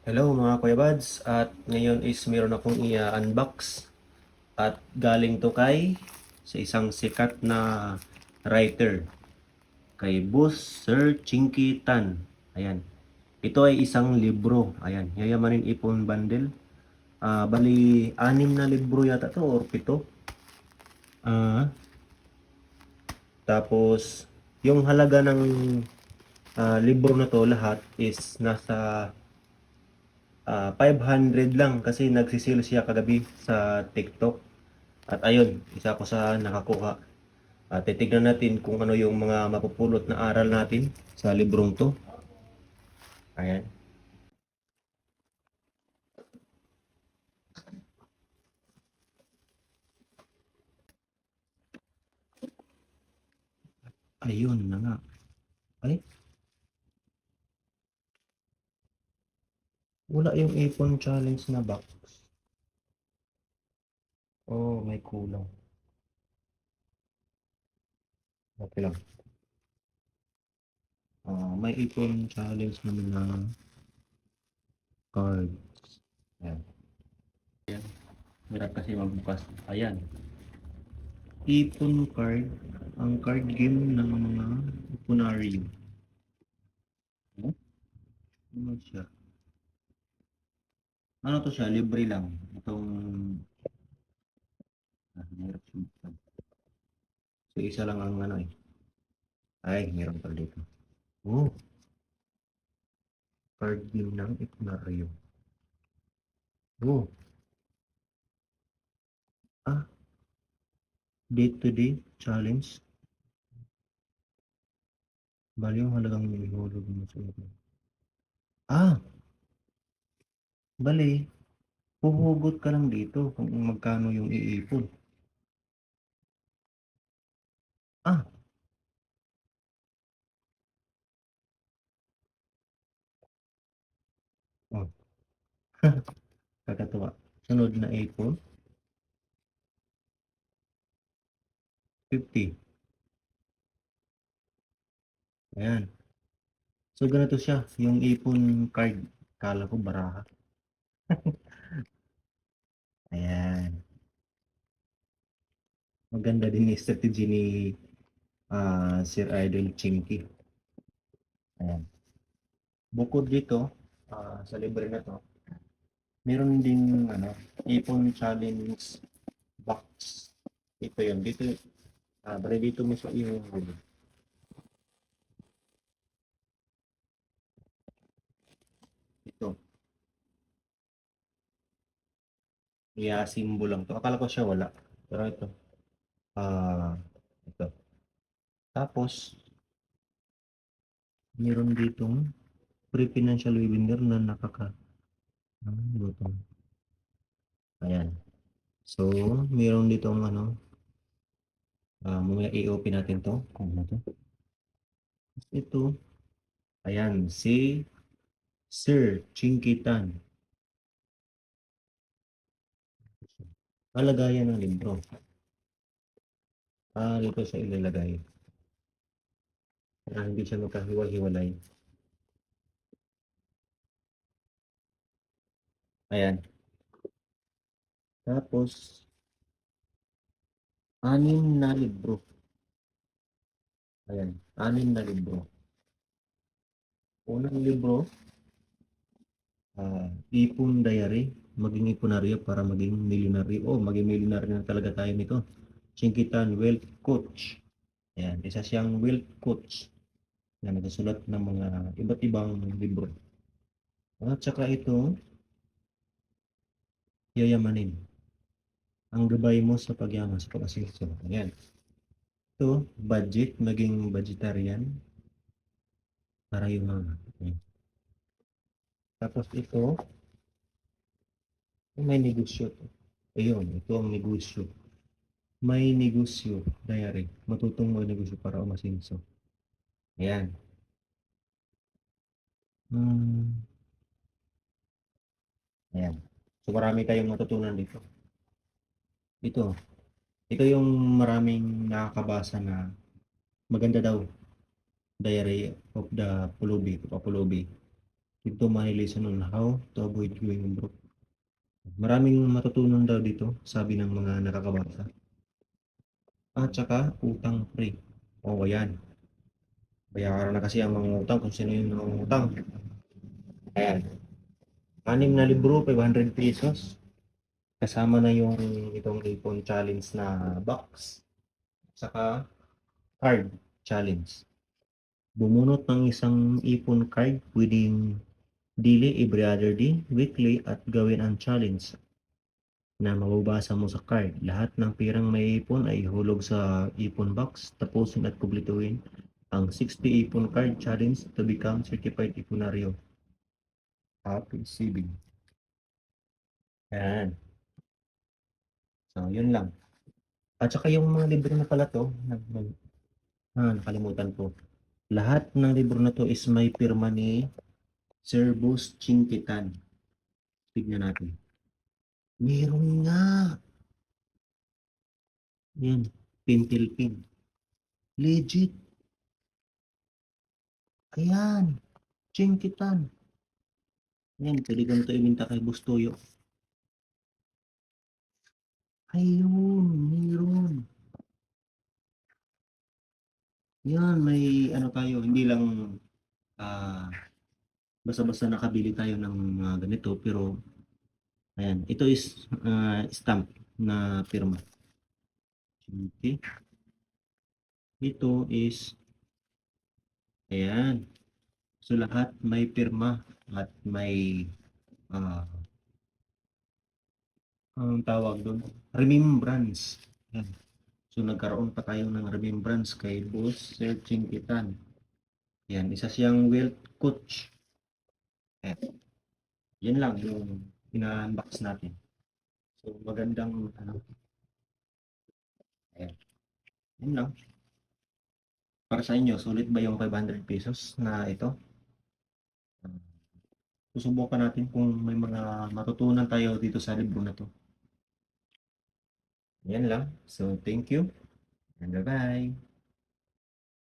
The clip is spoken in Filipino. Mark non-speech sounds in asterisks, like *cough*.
Hello mga Kuya Bads at ngayon is meron akong i-unbox at galing to kay sa isang sikat na writer kay Boss Sir Chinky Tan. Ayan. Ito ay isang libro. Ayan. Yayamanin Ipon Bundle. Ah, bali, anim na libro yata to or pito. Ah, tapos, yung halaga ng ah, libro na to lahat is nasa Ah, 500 lang kasi nagsisil siya kagabi sa TikTok. At ayun, isa ko sa nakakuha. At titignan natin kung ano yung mga mapupulot na aral natin sa librong to. Ayan. Ayun na nga. Ay, wala yung iPhone challenge na box. Oh, may kulang. Okay lang. Ah, may iPhone challenge naman na cards. Ayan. Ayan. Hirap kasi magbukas. Ayan. Ipon card. Ang card game ng mga iponaryo. Ano? Ano siya? Ano to siya? Libre lang. Itong ah, mahirap siya. So, isa lang ang ano eh. Ay, meron pala dito. Oh. Card game ng iponaryo. Oh. Ah. Day to day challenge. Bali yung halagang ihulog mo sa ito. Ah! Bali, huhugot ka lang dito kung magkano yung iipon. Ah! Oh. *laughs* Kakatuwa. Sunod na ipon. 50. Ayan. So, ganito siya. Yung ipon card. Kala ko baraha. *laughs* Ayan. Maganda din yung strategy ni ah, Sir Idol Chinky. Ayan. Bukod dito, ah, sa libre na to, meron ding ano, ipon challenge box. Ito yun. Dito, bali dito mo siya i-huli. Ito. Symbol lang to. Akala ko siya wala. Pero ito. Ah, ito. Tapos, meron ditong pre-financial webinar na nakaka ano ito? Ayan. So, meron ditong ano, ah, mamaya i-open natin to. Ano to? Ito, ayan, si Sir Chinkitan. Kalagayan ng libro. Ah, dito siya ilalagay. Para hindi siya magkahiwa-hiwalay. Ayan. Tapos, anim na libro. Ayan, anim na libro. Unang libro, ah, Ipon Diary, maging iponaryo para maging milyonaryo. Oh, maging milyonaryo na talaga tayo nito. Chinkitan Wealth Coach. Ayan, isa siyang wealth coach na nagsusulat ng mga iba't ibang libro. At saka ito, yayamanin. Ang gabay mo sa pagyaman sa pag-asisyo. Ayan. Ito, budget, maging vegetarian. Para yung mga. ayan. Tapos ito, may negosyo. to. Ayun, ito ang negosyo. May negosyo, diary. Matutong magnegosyo para umasinso. Ayan. Hmm. Ayan. So marami tayong matutunan dito. Ito. Ito yung maraming nakakabasa na maganda daw. Diary of the Pulubi, Papulubi. Ito my lesson on how to avoid going broke. Maraming matutunan daw dito, sabi ng mga nakakabasa. At saka, utang free. O, ayan. Bayaran na kasi ang mga utang kung sino yung mga utang. Ayan. Anim na libro, 500 pesos. Kasama na yung itong iPhone challenge na box. Saka, card challenge. Bumunot ng isang ipon card pwedeng daily, every other day, weekly at gawin ang challenge na mababasa mo sa card. Lahat ng pirang may ipon ay hulog sa ipon box. Tapusin at kumpletuhin ang 60 ipon card challenge to become certified iponaryo. Happy saving. Yan. So, yun lang. At saka yung mga libro na pala to, ah, nakalimutan ko. Lahat ng libro na to is may pirma ni Sir Bus Chinkitan. Tignan natin. Meron nga. Yan. Pintil pin. Legit. Ayan. Chinkitan. Yan. Pwede ka na ito iminta kay Bustoyo. Ayun. Meron. Yan. May ano tayo. Hindi lang ah basta-basta nakabili tayo ng mga ganito pero ayan ito is ah, stamp na pirma. Okay. Ito is ayan. So lahat may pirma at may ah ang tawag doon remembrance. Ayan. so nagkaroon pa tayo ng remembrance kay Boss Searching Kitan yan isa siyang wealth coach Ayan. Yan lang yung ina-unbox natin. So, magandang ano. Ayan. Yan lang. Para sa inyo, sulit ba yung 500 pesos na ito? Susubukan natin kung may mga matutunan tayo dito sa libro na to. Yan lang. So, thank you. And bye-bye.